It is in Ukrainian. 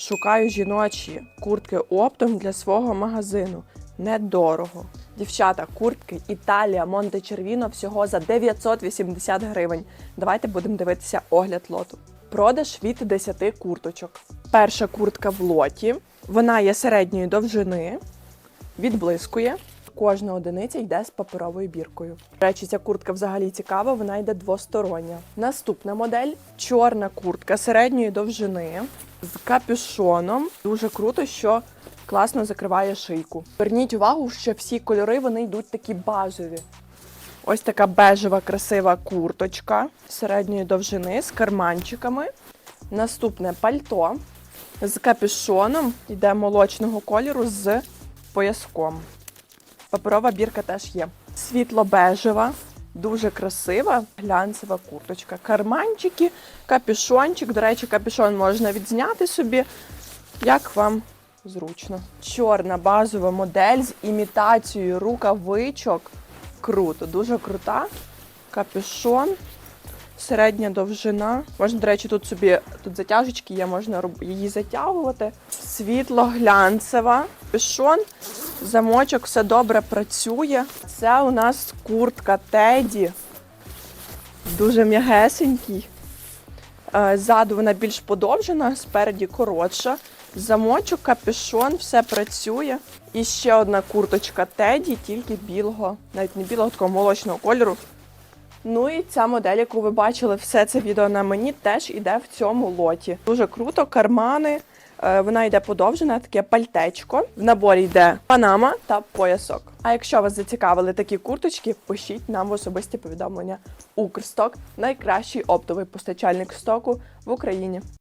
Шукаю жіночі куртки оптом для свого магазину. Недорого. Дівчата, куртки Італія Монте Червіно всього за 980 гривень. Давайте будемо дивитися огляд лоту. Продаж від 10 курточок. Перша куртка в лоті. Вона є середньої довжини, відблискує. Кожна одиниця йде з паперовою біркою. До речі, ця куртка взагалі цікава, вона йде двостороння. Наступна модель чорна куртка середньої довжини з капюшоном. Дуже круто, що класно закриває шийку. Зверніть увагу, що всі кольори вони йдуть такі базові. Ось така бежева красива курточка середньої довжини з карманчиками. Наступне пальто з капюшоном йде молочного кольору з пояском. Паперова бірка теж є. Світло-бежева, дуже красива, глянцева курточка. Карманчики, капюшончик. До речі, капюшон можна відзняти собі, як вам зручно. Чорна базова модель з імітацією рукавичок. Круто, дуже крута. Капюшон, середня довжина. Можна, до речі, тут собі тут затяжечки є, можна її затягувати. Світло глянцева. Капюшон, замочок, все добре працює. Це у нас куртка Теді. Дуже м'ягесенький. Е, Ззаду вона більш подовжена, спереді коротша. Замочок, капюшон, все працює. І ще одна курточка Теді, тільки білого, навіть не білого, такого молочного кольору. Ну і ця модель, яку ви бачили, все це відео на мені, теж іде в цьому лоті. Дуже круто, кармани. Е, Вона йде подовжена, таке пальтечко. В наборі йде панама та поясок. А якщо вас зацікавили такі курточки, пишіть нам в особисті повідомлення. Укрсток найкращий оптовий постачальник стоку в Україні.